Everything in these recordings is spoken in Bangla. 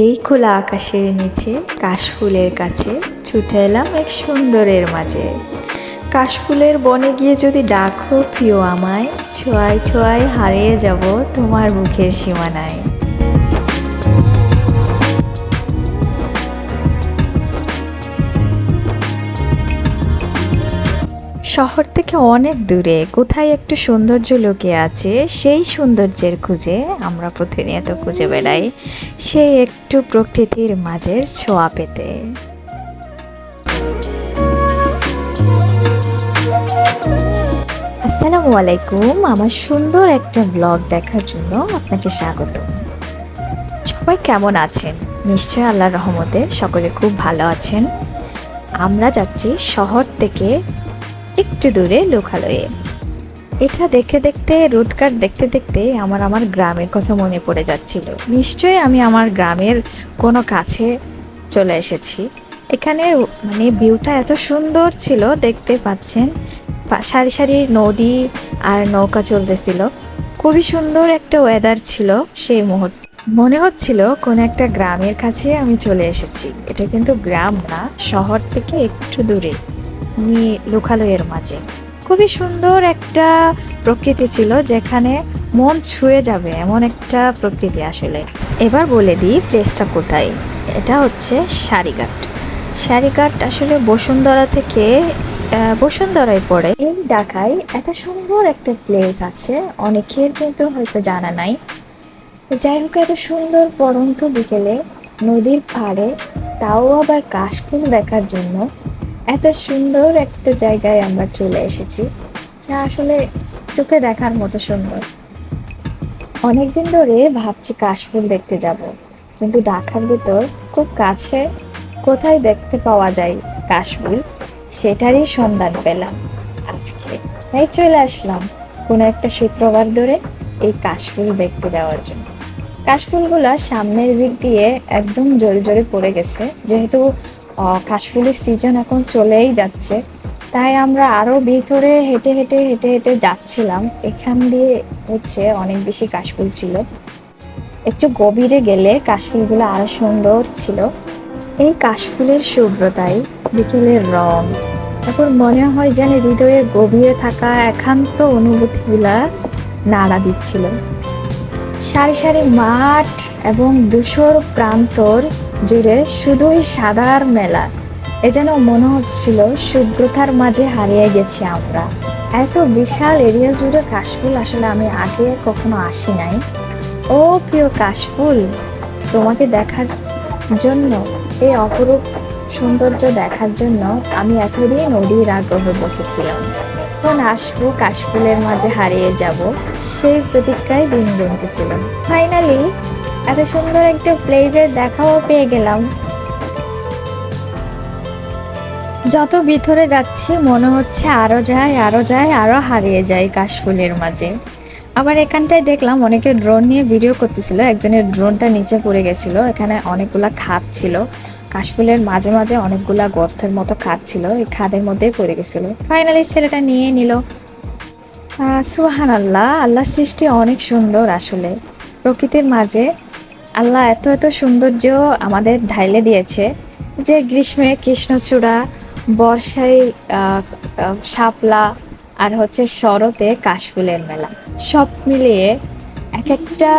এই খোলা আকাশের নিচে কাশফুলের কাছে ছুটে এলাম এক সুন্দরের মাঝে। কাশফুলের বনে গিয়ে যদি ডাকো প্রিয় আমায়, ছোঁয়ায় ছোঁয়ায় হারিয়ে যাব তোমার মুখের সীমানায়। শহর থেকে অনেক দূরে। কোথায় একটু সৌন্দর্য লুকিয়ে আছে, সেই সৌন্দর্যের খুঁজে আমরা প্রতিনিয়ত খুঁজে বেড়াই। সেই একটু প্রকৃতির মাঝের ছোঁয়া পেতে। আসসালামু আলাইকুম। আমার সুন্দর একটা ব্লগ দেখার জন্য আপনাকে স্বাগত। সবাই কেমন আছেন? নিশ্চয় আল্লাহর রহমতে সকলে খুব ভালো আছেন। আমরা যাচ্ছি শহর থেকে একটু দূরে লোকালয়ে। এটা দেখতে দেখতে রোডকার দেখতে দেখতে আমার আমার গ্রামের কথা মনে পড়ে যাচ্ছিল। নিশ্চয়ই আমি আমার গ্রামের কোনো কাছে চলে এসেছি। এখানে মানে ভিউটা এত সুন্দর ছিল, দেখতে পাচ্ছেন। সারি সারি নদী আর নৌকা চলতেছিল। খুবই সুন্দর একটা ওয়েদার ছিল সেই মুহূর্তে। মনে হচ্ছিল কোন একটা গ্রামের কাছে আমি চলে এসেছি। এটা কিন্তু গ্রাম না, শহর থেকে একটু দূরে। নি লোকালয়ের মাঝে। খুবই সুন্দর একটা প্রকৃতি ছিল যেখানে মন ছুঁয়ে যাবে এমন একটা প্রকৃতি আসলে। এবার বলে দিই প্লেসটা কোথায়। এটা হচ্ছে সারিঘাট। সারিঘাট আসলে বসুন্ধরা থেকে বসুন্ধরায় পড়ে। এই ঢাকায় এত সুন্দর একটা প্লেস আছে, অনেকের কিন্তু হয়তো জানা নাই। যাই হোক, এত সুন্দর পরন্ত বিকেলে নদীর পাড়ে, তাও আবার কাশফুল দেখার জন্য। এত সুন্দর একটা জায়গায় আমরা চলে এসেছি, যা আসলে চোখে দেখার মতো সুন্দর। অনেকদিন ধরে ভাবছি কাশফুল দেখতে যাব, কিন্তু ঢাকার ভিতর খুব কাছে কোথায় দেখতে পাওয়া যায় কাশফুল, সেটারই সন্ধান পেলাম আজকে। তাই চলে আসলাম কোনো একটা শুক্রবার ধরে এই কাশফুল দেখতে যাওয়ার জন্য। কাশফুলগুলা সামনের দিক দিয়ে একদম জোরে জোরে পড়ে গেছে, যেহেতু কাশফুলের সিজন এখন চলেই যাচ্ছে। তাই আমরা আরও ভিতরে হেঁটে হেঁটে হেঁটে হেঁটে যাচ্ছিলাম। এখান দিয়ে হচ্ছে অনেক বেশি কাশফুল ছিল। একটু গভীরে গেলে কাশফুলগুলো আরও সুন্দর ছিল। এই কাশফুলের শুভ্রতাই, বিকেলের রং, তারপর মনে হয় যেন হৃদয়ের গভীরে থাকা একান্ত অনুভূতিগুলা নাড়া দিচ্ছিল। সারি সারি মাঠ এবং ধূসর প্রান্তর জুড়ে শুধুই সাদার মেলা। এ যেন মনে হচ্ছিল শুভ্রতার মাঝে হারিয়ে গেছি আমরা। এত বিশাল এরিয়া জুড়ে কাশফুল আসলে আমি আগে কখনো আসি নাই। ও প্রিয় কাশফুল, তোমাকে দেখার জন্য এই অপরূপ সৌন্দর্য দেখার জন্য আমি এতদিন নদীর আগ্রহ বসেছিলাম। কখন আসব কাশফুলের মাঝে হারিয়ে যাব, সেই প্রতীক্ষায় দিন গুনতেছিলাম ফাইনালি এত সুন্দর একটা প্লেসের দেখাও পেয়ে গেলাম। যত ভিতরে যাচ্ছি, মনে হচ্ছে আরও যায় আরও যায়, আরও হারিয়ে যায় কাশফুলের মাঝে। আবার এখানটায় দেখলাম অনেকে ড্রোন নিয়ে ভিডিও করতেছিল, একজনের ড্রোনটা নিচে পড়ে গেছিল, এখানে অনেকগুলা খাদ ছিল। কাশফুলের মাঝে মাঝে অনেকগুলা গর্তের মতো খাদ ছিল, এই খাদের মধ্যেই পড়ে গেছিল। ফাইনালি ছেলেটা নিয়ে নিল। সুহান আল্লাহ আল্লাহ সৃষ্টি অনেক সুন্দর আসলে। প্রকৃতির মাঝে আল্লাহ, এত এত সৌন্দর্য আমাদের ঢাইলে দিয়েছে যে গ্রীষ্মে কৃষ্ণচূড়া, বর্ষায় শাপলা আর হচ্ছে শরতে কাশফুলের মেলা। সব মিলিয়ে এক একটা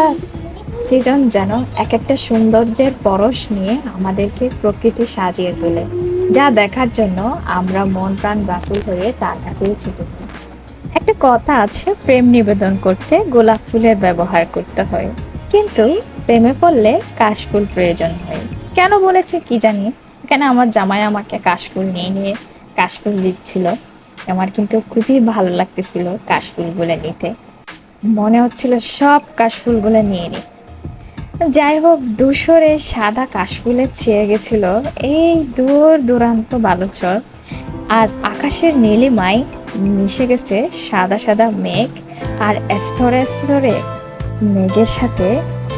সিজন যেন এক একটা সৌন্দর্যের পরশ নিয়ে আমাদেরকে প্রকৃতি সাজিয়ে তোলে। যা দেখার জন্য আমরা মন প্রাণ ব্যাকুল হয়ে তার কাছেই ছুটেছি একটা কথা আছে, প্রেম নিবেদন করতে গোলাপ ফুলের ব্যবহার করতে হয়। কিন্তু প্রেমে পড়লে কাশফুল প্রয়োজন হয়। কেন বলেছে কি জানি? এখানে আমার জামাই আমাকে কাশফুল নিয়ে নিয়ে কাশফুল দিচ্ছিল? আমার কিন্তু খুবই ভালো লাগতেছিল কাশফুলগুলো নিতে। মনে হচ্ছিল সব কাশফুলগুলো নিয়ে নিই। যাই হোক ধূসরে সাদা কাশফুলে ছেয়ে গেছিল এই দূর দূরান্ত বালুচর। আর আকাশের নীলিমায় মিশে গেছে সাদা সাদা মেঘ। আর স্তরে স্তরে মেঘের সাথে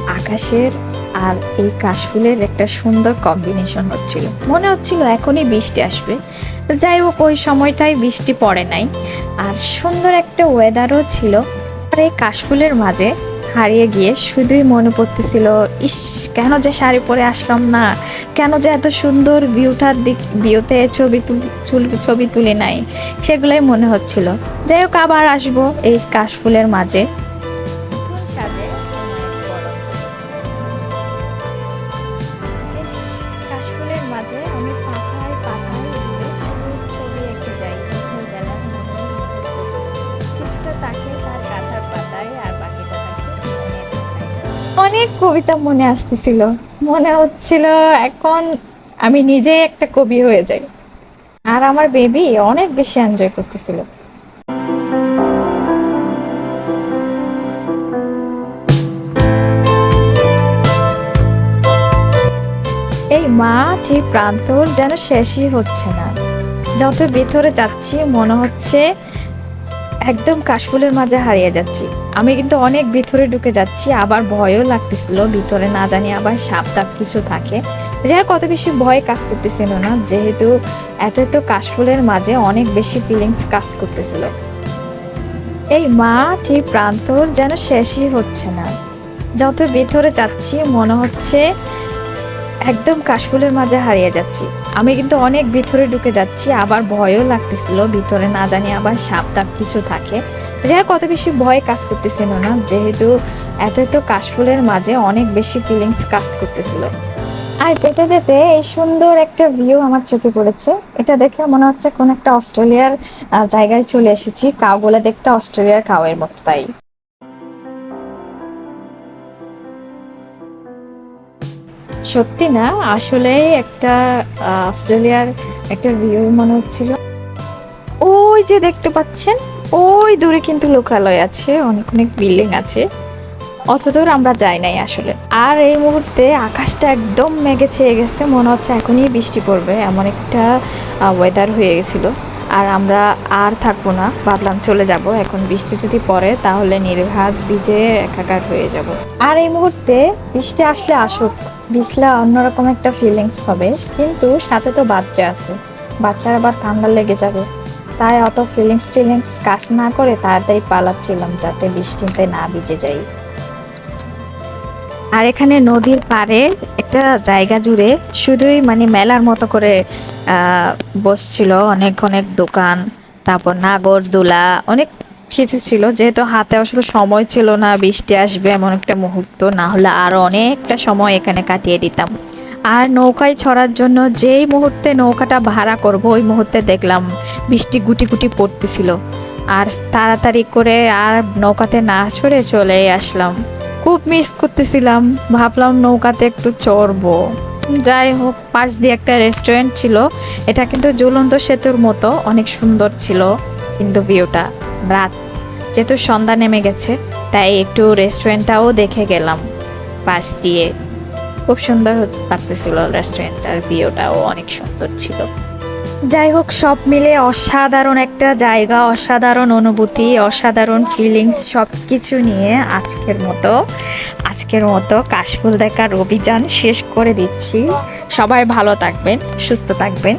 আকাশের আর এই কাশফুলের একটা সুন্দর কম্বিনেশন হচ্ছিল। মনে হচ্ছিল এখনই বৃষ্টি আসবে। যাই হোক, ওই সময়টাই বৃষ্টি পড়ে নাই। আর সুন্দর একটা ওয়েদারও ছিল। আর এই কাশফুলের মাঝে হারিয়ে গিয়ে শুধুই মনে পড়তেছিল, ইস, কেন যে শাড়ি পরে আসলাম না? কেন যে এত সুন্দর ভিউটার দিক ভিউতে ছবি তুল- চুল- ছবি তুলে নাই? সেগুলোই মনে হচ্ছিল। যাই হোক, আবার আসব এই কাশফুলের মাঝে। অনেক কবিতা মনে আসতেছিল। মনে হচ্ছিল এখন আমি নিজেই একটা কবি হয়ে যাই। আর আমার বেবি অনেক বেশি এনজয় করতেছিল। এই মাটি প্রান্তর যেন শেষই হচ্ছে না। যত ভিতরে যাচ্ছি মনে হচ্ছে একদম কাশফুলের মাঝে হারিয়ে যাচ্ছি। আমি কিন্তু অনেক ভিতরে ঢুকে যাচ্ছি, আবার ভয়ও লাগতেছিল, ভিতরে না জানি আবার সাপ টাপ কিছু থাকে। যাই কত বেশি ভয় কাজ করতেছিল না, যেহেতু এত এত কাশফুলের মাঝে অনেক বেশি ফিলিংস কাজ করতেছিল। এই মাটি প্রান্তর যেন শেষই হচ্ছে না। যত ভিতরে যাচ্ছি, মনে হচ্ছে একদম কাশফুলের মাঝে হারিয়ে যাচ্ছি। আমি কিন্তু অনেক ভিতরে ঢুকে যাচ্ছি, আবার ভয়ও লাগতেছিল, ভিতরে না জানি আবার সাপ টাপ কিছু থাকে। যাই কত বেশি ভয় কাজ করতেছিল না, যেহেতু এত এত কাশফুলের মাঝে অনেক বেশি ফিলিংস কাজ করতেছিল। আর যেতে যেতে এই সুন্দর একটা ভিউ আমার চোখে পড়েছে। এটা দেখে মনে হচ্ছে কোন একটা অস্ট্রেলিয়ার জায়গায় চলে এসেছি, কাউগুলো দেখতে অস্ট্রেলিয়ার কাউয়ের মতো তাই। সত্যি না, আসলে একটা অস্ট্রেলিয়ার একটা ভিউ মনে হচ্ছিল। ওই যে দেখতে পাচ্ছেন, ওই দূরে কিন্তু লোকালয় আছে, অনেক অনেক বিল্ডিং আছে। অত দূর আমরা যাই নাই আসলে। আর এই মুহূর্তে আকাশটা একদম মেঘে ছেয়ে গেছে, মনে হচ্ছে এখনই বৃষ্টি পড়বে, এমন একটা ওয়েদার হয়ে গেছিল। আর আমরা আর থাকব না। ভাবলাম চলে যাব। এখন বৃষ্টি যদি পড়ে, তাহলে নির্ঘাত ভিজে একাকার হয়ে যাব। আর এই মুহূর্তে বৃষ্টি আসলে আসুক বিছলা অন্যরকম একটা ফিলিংস হবে। কিন্তু সাথে তো বাচ্চা আছে। বাচ্চার আবার ঠান্ডা লেগে যাবে। তাই অত ফিলিংস টিলিংস কাজ না করে তাড়াতাড়ি পালাচ্ছিলাম যাতে বৃষ্টিতে না ভিজে যাই। আর এখানে নদীর পাড়ে একটা জায়গা জুড়ে শুধুই মানে মেলার মতো করে বসছিল। অনেক অনেক দোকান, তারপর নাগর দোলা অনেক কিছু ছিল। যেহেতু হাতে আসলে সময় ছিল না, বৃষ্টি আসবে এমন একটা মুহূর্ত, না হলে আরও অনেকটা সময় এখানে কাটিয়ে দিতাম। আর নৌকায় ছড়ার জন্য যেই মুহূর্তে নৌকাটা ভাড়া করব, ওই মুহূর্তে দেখলাম বৃষ্টি গুটি গুটি পড়তেছিল। আর তাড়াতাড়ি করে আর নৌকাতে না ছড়ে চলে আসলাম। খুব মিস করতেছিলাম। ভাবলাম নৌকাতে একটু চড়বো। যাই হোক, পাশ দিয়ে একটা রেস্টুরেন্ট ছিল। এটা কিন্তু ঝুলন্ত সেতুর মতো, অনেক সুন্দর ছিল কিন্তু ভিউটা রাত যেহেতু সন্ধ্যা নেমে গেছে, তাই একটু রেস্টুরেন্টটাও দেখে গেলাম। পাশ দিয়ে। খুব সুন্দর লাগতেছিল রেস্টুরেন্টটার ভিউটাও অনেক সুন্দর ছিল। যাই হোক, সব মিলে অসাধারণ একটা জায়গা, অসাধারণ অনুভূতি, অসাধারণ ফিলিংস সব কিছু নিয়ে আজকের মতো। আজকের মতো কাশফুল দেখার অভিযান শেষ করে দিচ্ছি। সবাই ভালো থাকবেন, সুস্থ থাকবেন,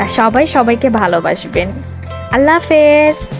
আর সবাই সবাইকে ভালোবাসবেন। আল্লাহ হাফেজ।